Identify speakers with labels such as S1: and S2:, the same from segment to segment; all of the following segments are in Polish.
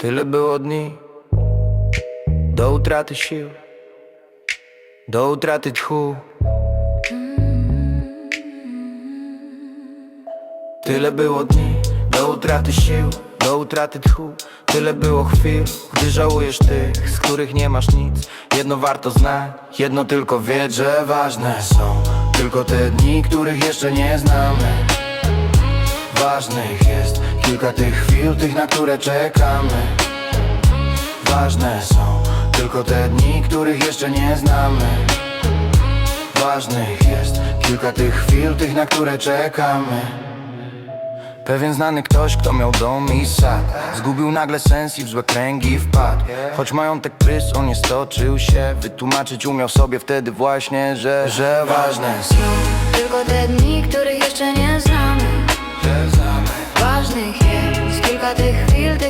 S1: Tyle było dni. Do utraty sił. Do utraty tchu. Tyle było dni. Do utraty sił. Do utraty tchu. Tyle było chwil Gdy żałujesz tych Z których nie masz nic. Jedno warto znać Jedno tylko wiedz, że ważne są. Tylko te dni, których jeszcze nie znamy Ważnych jest kilka tych chwil, tych na które czekamy. Ważne są tylko te dni, których jeszcze nie znamy. Ważnych jest kilka tych chwil, tych na które czekamy. Pewien znany ktoś, kto miał dom i sad Zgubił nagle sens i w złe kręgi wpadł. Choć majątek prys, on nie stoczył się. Wytłumaczyć umiał sobie wtedy właśnie, że Że ważne są
S2: Tylko te dni, których jeszcze nie znamy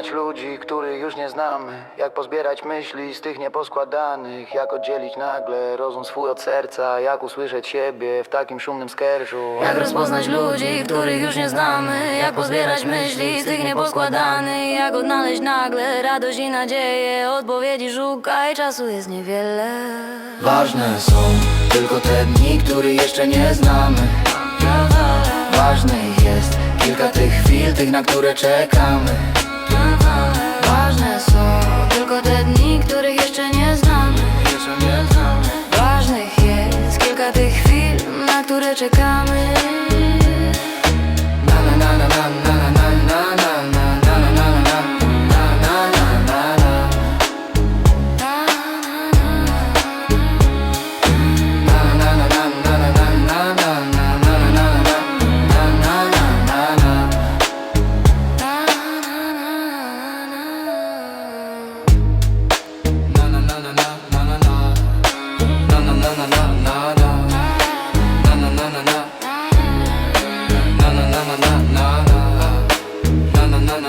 S1: Jak rozpoznać ludzi, których już nie znamy Jak pozbierać myśli z tych nieposkładanych Jak oddzielić nagle rozum swój od serca Jak usłyszeć siebie w takim szumnym skerżu.
S2: Jak rozpoznać ludzi, których już nie znamy Jak pozbierać myśli z tych nieposkładanych Jak odnaleźć nagle radość i nadzieję Odpowiedzi szukaj, czasu jest niewiele.
S1: Ważne są tylko te dni, których jeszcze nie znamy. Ważnych jest kilka tych chwil, tych na które czekamy
S2: czekamy